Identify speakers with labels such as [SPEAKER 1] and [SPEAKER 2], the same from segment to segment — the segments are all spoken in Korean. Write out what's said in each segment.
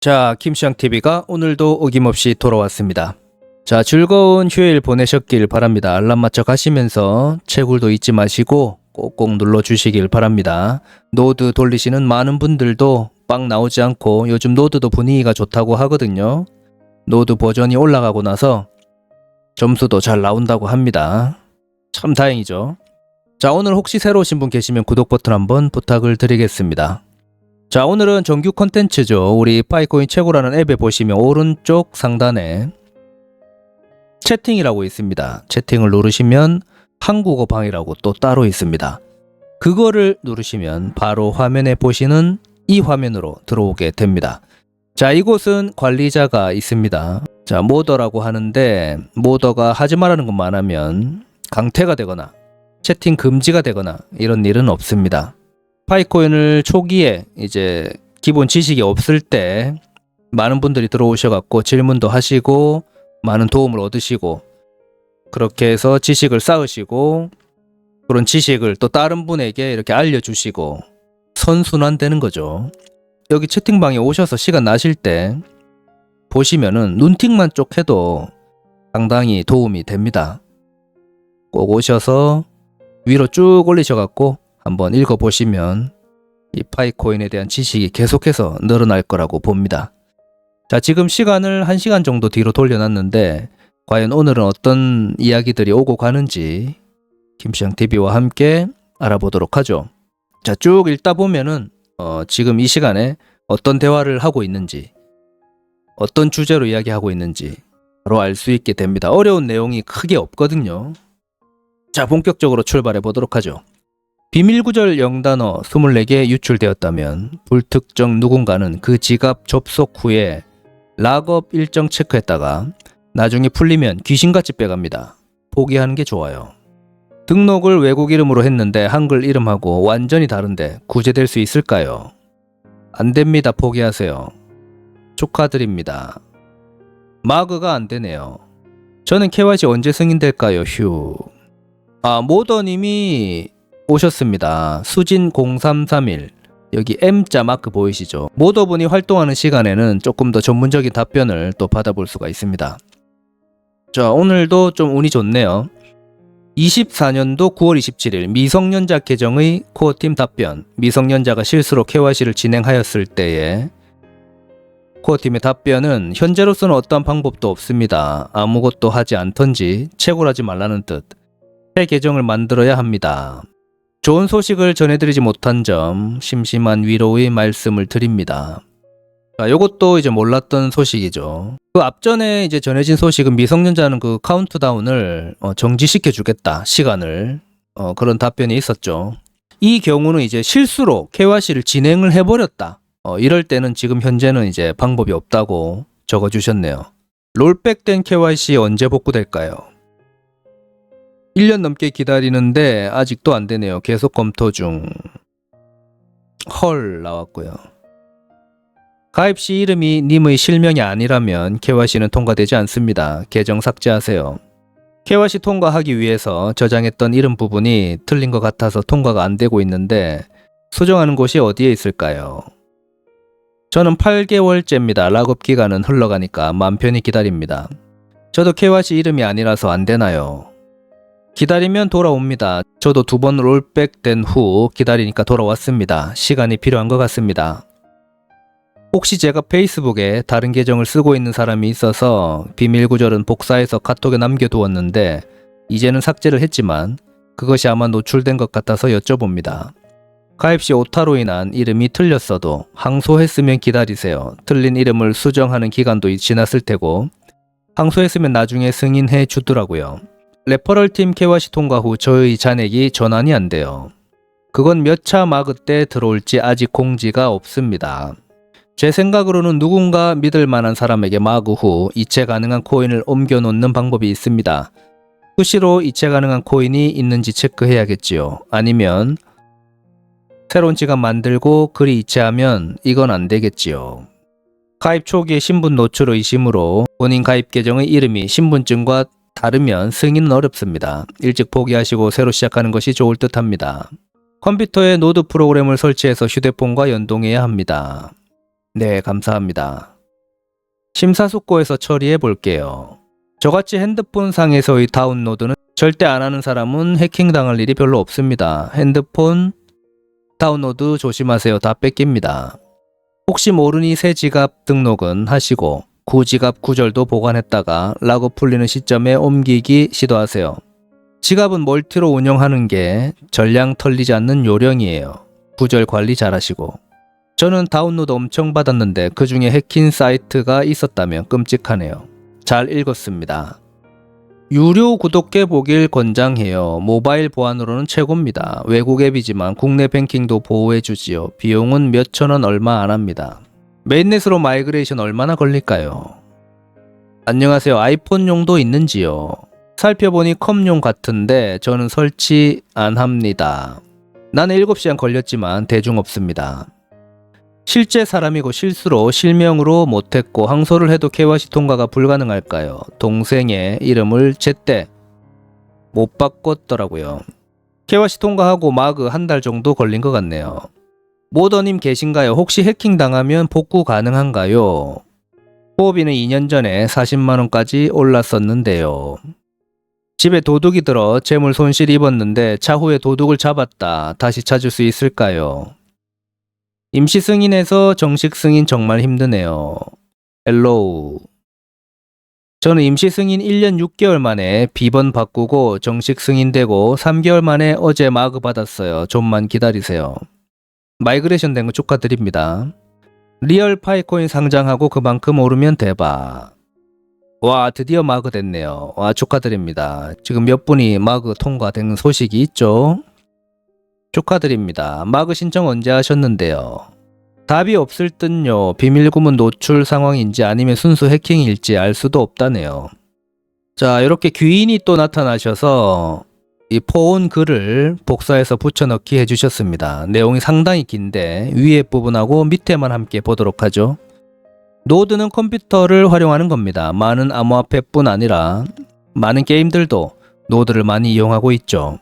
[SPEAKER 1] 자, 김시앙TV가 오늘도 어김없이 돌아왔습니다. 자, 즐거운 휴일 보내셨길 바랍니다. 알람 맞춰 가시면서 채굴도 잊지 마시고 꼭꼭 눌러 주시길 바랍니다. 노드 돌리시는 많은 분들도 빵 나오지 않고 요즘 노드도 분위기가 좋다고 하거든요. 노드 버전이 올라가고 나서 점수도 잘 나온다고 합니다. 참 다행이죠. 자, 오늘 혹시 새로 오신 분 계시면 구독 버튼 한번 부탁을 드리겠습니다. 자, 오늘은 정규 컨텐츠죠. 우리 파이코인 최고라는 앱에 보시면 오른쪽 상단에 채팅이라고 있습니다. 채팅을 누르시면 한국어 방이라고 또 따로 있습니다. 그거를 누르시면 바로 화면에 보시는 이 화면으로 들어오게 됩니다. 자, 이곳은 관리자가 있습니다. 자, 모더라고 하는데 모더가 하지 말라는 것만 하면 강퇴가 되거나 채팅 금지가 되거나 이런 일은 없습니다. 파이코인을 초기에 이제 기본 지식이 없을 때 많은 분들이 들어오셔갖고 질문도 하시고 많은 도움을 얻으시고 그렇게 해서 지식을 쌓으시고 그런 지식을 또 다른 분에게 이렇게 알려주시고 선순환되는 거죠. 여기 채팅방에 오셔서 시간 나실 때 보시면은 눈팅만 쪽 해도 상당히 도움이 됩니다. 꼭 오셔서 위로 쭉 올리셔갖고 한번 읽어보시면 이 파이코인에 대한 지식이 계속해서 늘어날 거라고 봅니다. 자, 지금 시간을 1시간 정도 뒤로 돌려놨는데 과연 오늘은 어떤 이야기들이 오고 가는지 김시영 TV와 함께 알아보도록 하죠. 자, 쭉 읽다 보면은 어, 지금 이 시간에 어떤 대화를 하고 있는지 어떤 주제로 이야기하고 있는지 바로 알 수 있게 됩니다. 어려운 내용이 크게 없거든요. 자, 본격적으로 출발해 보도록 하죠. 비밀구절 0단어 24개 유출되었다면 불특정 누군가는 그 지갑 접속 후에 락업 일정 체크했다가 나중에 풀리면 귀신같이 빼갑니다. 포기하는 게 좋아요. 등록을 외국 이름으로 했는데 한글 이름하고 완전히 다른데 구제될 수 있을까요? 안 됩니다. 포기하세요. 축하드립니다. 마그가 안 되네요. 저는 KYC 언제 승인될까요? 휴. 아, 모더님이 오셨습니다. 수진 0331 여기 M자 마크 보이시죠? 모더분이 활동하는 시간에는 조금 더 전문적인 답변을 또 받아볼 수가 있습니다. 자, 오늘도 좀 운이 좋네요. 24년도 9월 27일 미성년자 계정의 코어팀 답변. 미성년자가 실수로 KYC를 진행하였을 때에 코어팀의 답변은 현재로서는 어떠한 방법도 없습니다. 아무것도 하지 않던지 채굴하지 말라는 뜻. 새 계정을 만들어야 합니다. 좋은 소식을 전해드리지 못한 점 심심한 위로의 말씀을 드립니다. 자, 요것도 이제 몰랐던 소식이죠. 그 앞전에 이제 전해진 소식은 미성년자는 그 카운트다운을 어, 정지시켜 주겠다 시간을 어, 그런 답변이 있었죠. 이 경우는 이제 실수로 KYC를 진행을 해버렸다. 어, 이럴 때는 지금 현재는 이제 방법이 없다고 적어주셨네요. 롤백된 KYC 언제 복구될까요? 1년 넘게 기다리는데 아직도 안 되네요. 계속 검토 중. 헐 나왔고요. 가입 시 이름이 님의 실명이 아니라면 KYC는 통과되지 않습니다. 계정 삭제하세요. KYC 통과하기 위해서 저장했던 이름 부분이 틀린 것 같아서 통과가 안 되고 있는데 수정하는 곳이 어디에 있을까요? 저는 8개월째입니다. 락업 기간은 흘러가니까 맘 편히 기다립니다. 저도 KYC 이름이 아니라서 안 되나요? 기다리면 돌아옵니다. 저도 두 번 롤백 된 후 기다리니까 돌아왔습니다. 시간이 필요한 것 같습니다. 혹시 제가 페이스북에 다른 계정을 쓰고 있는 사람이 있어서 비밀 구절은 복사해서 카톡에 남겨두었는데 이제는 삭제를 했지만 그것이 아마 노출된 것 같아서 여쭤봅니다. 가입 시 오타로 인한 이름이 틀렸어도 항소했으면 기다리세요. 틀린 이름을 수정하는 기간도 지났을 테고 항소했으면 나중에 승인해 주더라고요. 레퍼럴 팀 KYC 통과 후 저의 잔액이 전환이 안 돼요. 그건 몇 차 마그 때 들어올지 아직 공지가 없습니다. 제 생각으로는 누군가 믿을 만한 사람에게 마구 후 이체 가능한 코인을 옮겨 놓는 방법이 있습니다. 수시로 이체 가능한 코인이 있는지 체크해야겠지요. 아니면 새로운 지갑 만들고 글이 이체하면 이건 안 되겠지요. 가입 초기에 신분 노출 의심으로 본인 가입 계정의 이름이 신분증과 다르면 승인은 어렵습니다. 일찍 포기하시고 새로 시작하는 것이 좋을 듯 합니다. 컴퓨터에 노드 프로그램을 설치해서 휴대폰과 연동해야 합니다. 네, 감사합니다. 심사숙고해서 처리해 볼게요. 저같이 핸드폰 상에서의 다운로드는 절대 안 하는 사람은 해킹당할 일이 별로 없습니다. 핸드폰 다운로드 조심하세요. 다 뺏깁니다. 혹시 모르니 새 지갑 등록은 하시고 구지갑 구절도 보관했다가 라고 풀리는 시점에 옮기기 시도하세요. 지갑은 멀티로 운영하는 게 전량 털리지 않는 요령이에요. 구절 관리 잘하시고. 저는 다운로드 엄청 받았는데 그 중에 해킹 사이트가 있었다면 끔찍하네요. 잘 읽었습니다. 유료 구독해 보길 권장해요. 모바일 보안으로는 최고입니다. 외국 앱이지만 국내 뱅킹도 보호해 주지요. 비용은 몇천 원 얼마 안 합니다. 메인넷으로 마이그레이션 얼마나 걸릴까요? 안녕하세요. 아이폰용도 있는지요? 살펴보니 컴용 같은데 저는 설치 안 합니다. 나는 7시간 걸렸지만 대중 없습니다. 실제 사람이고 실수로 실명으로 못했고 항소를 해도 KYC 통과가 불가능할까요? 동생의 이름을 제때 못 바꿨더라고요. KYC 통과하고 마그 한 달 정도 걸린 것 같네요. 모더님 계신가요? 혹시 해킹 당하면 복구 가능한가요? 호비는 2년 전에 40만원까지 올랐었는데요. 집에 도둑이 들어 재물 손실 입었는데 차후에 도둑을 잡았다. 다시 찾을 수 있을까요? 임시 승인에서 정식 승인 정말 힘드네요. 헬로우. 저는 임시 승인 1년 6개월 만에 비번 바꾸고 정식 승인되고 3개월 만에 어제 마그 받았어요. 좀만 기다리세요. 마이그레이션 된 거 축하드립니다. 리얼 파이코인 상장하고 그만큼 오르면 대박. 와, 드디어 마그 됐네요. 와, 축하드립니다. 지금 몇 분이 마그 통과된 소식이 있죠? 축하드립니다. 마그 신청 언제 하셨는데요? 답이 없을 듯요. 비밀 구문 노출 상황인지 아니면 순수 해킹일지 알 수도 없다네요. 자, 이렇게 귀인이 또 나타나셔서 이 포온 글을 복사해서 붙여넣기 해주셨습니다. 내용이 상당히 긴데 위에 부분하고 밑에만 함께 보도록 하죠. 노드는 컴퓨터를 활용하는 겁니다. 많은 암호화폐뿐 아니라 많은 게임들도 노드를 많이 이용하고 있죠.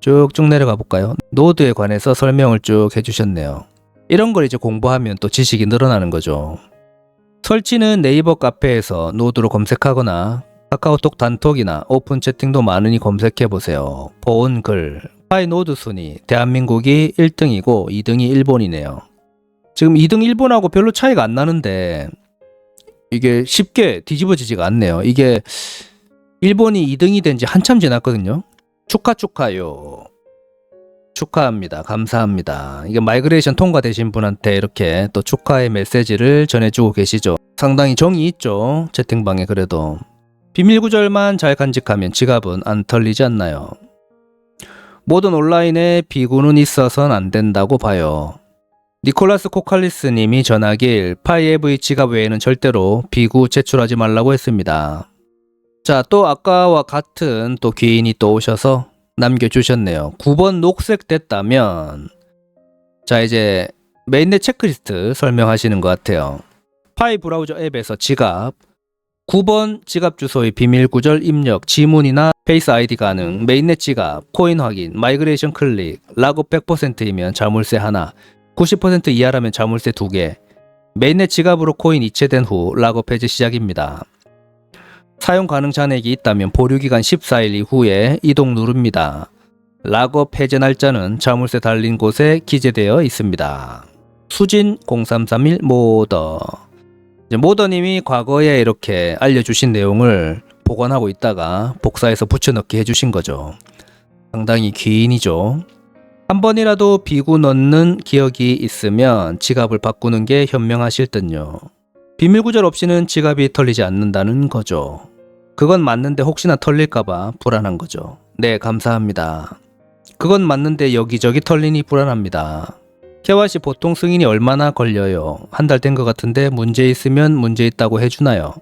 [SPEAKER 1] 쭉쭉 내려가 볼까요? 노드에 관해서 설명을 쭉 해주셨네요. 이런 걸 이제 공부하면 또 지식이 늘어나는 거죠. 설치는 네이버 카페에서 노드로 검색하거나 카카오톡 단톡이나 오픈 채팅도 많으니 검색해 보세요. 보온 글, 파이 노드 순위, 대한민국이 1등이고 2등이 일본이네요. 지금 2등 일본하고 별로 차이가 안 나는데 이게 쉽게 뒤집어지지가 않네요. 이게 일본이 2등이 된 지 한참 지났거든요. 축하 축하요. 축하합니다. 감사합니다. 이게 마이그레이션 통과되신 분한테 이렇게 또 축하의 메시지를 전해주고 계시죠. 상당히 정이 있죠. 채팅방에 그래도. 비밀 구절만 잘 간직하면 지갑은 안 털리지 않나요? 모든 온라인에 비구는 있어선 안 된다고 봐요. 니콜라스 코칼리스 님이 전하길 파이에브의 지갑 외에는 절대로 비구 제출하지 말라고 했습니다. 자, 또 아까와 같은 또 귀인이 또 오셔서 남겨주셨네요. 9번 녹색 됐다면 자 이제 메인넷 체크리스트 설명하시는 것 같아요. 파이 브라우저 앱에서 지갑 9번 지갑 주소의 비밀 구절 입력, 지문이나 페이스 아이디 가능, 메인넷 지갑, 코인 확인, 마이그레이션 클릭, 락업 100%이면 자물쇠 하나, 90% 이하라면 자물쇠 두 개, 메인넷 지갑으로 코인 이체된 후 락업 해제 시작입니다. 사용 가능 잔액이 있다면 보류 기간 14일 이후에 이동 누릅니다. 락업 해제 날짜는 자물쇠 달린 곳에 기재되어 있습니다. 수진 0331 모더 모더님이 과거에 이렇게 알려주신 내용을 보관하고 있다가 복사해서 붙여넣기 해주신 거죠. 상당히 귀인이죠. 한 번이라도 비구 넣는 기억이 있으면 지갑을 바꾸는 게 현명하실 듯요. 비밀 구절 없이는 지갑이 털리지 않는다는 거죠. 그건 맞는데 혹시나 털릴까봐 불안한 거죠. 네, 감사합니다. 그건 맞는데 여기저기 털리니 불안합니다. KYC 보통 승인이 얼마나 걸려요? 한 달 된 것 같은데 문제 있으면 문제 있다고 해주나요?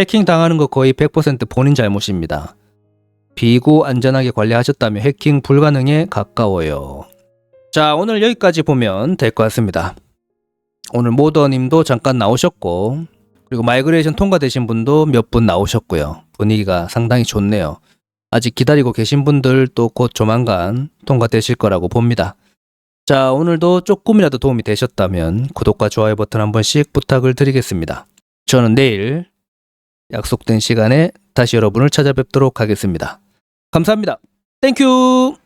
[SPEAKER 1] 해킹 당하는 거 거의 100% 본인 잘못입니다. 비구 안전하게 관리하셨다면 해킹 불가능에 가까워요. 자, 오늘 여기까지 보면 될 것 같습니다. 오늘 모더님도 잠깐 나오셨고, 그리고 마이그레이션 통과되신 분도 몇 분 나오셨고요. 분위기가 상당히 좋네요. 아직 기다리고 계신 분들 또 곧 조만간 통과되실 거라고 봅니다. 자, 오늘도 조금이라도 도움이 되셨다면 구독과 좋아요 버튼 한 번씩 부탁을 드리겠습니다. 저는 내일 약속된 시간에 다시 여러분을 찾아뵙도록 하겠습니다. 감사합니다. 땡큐!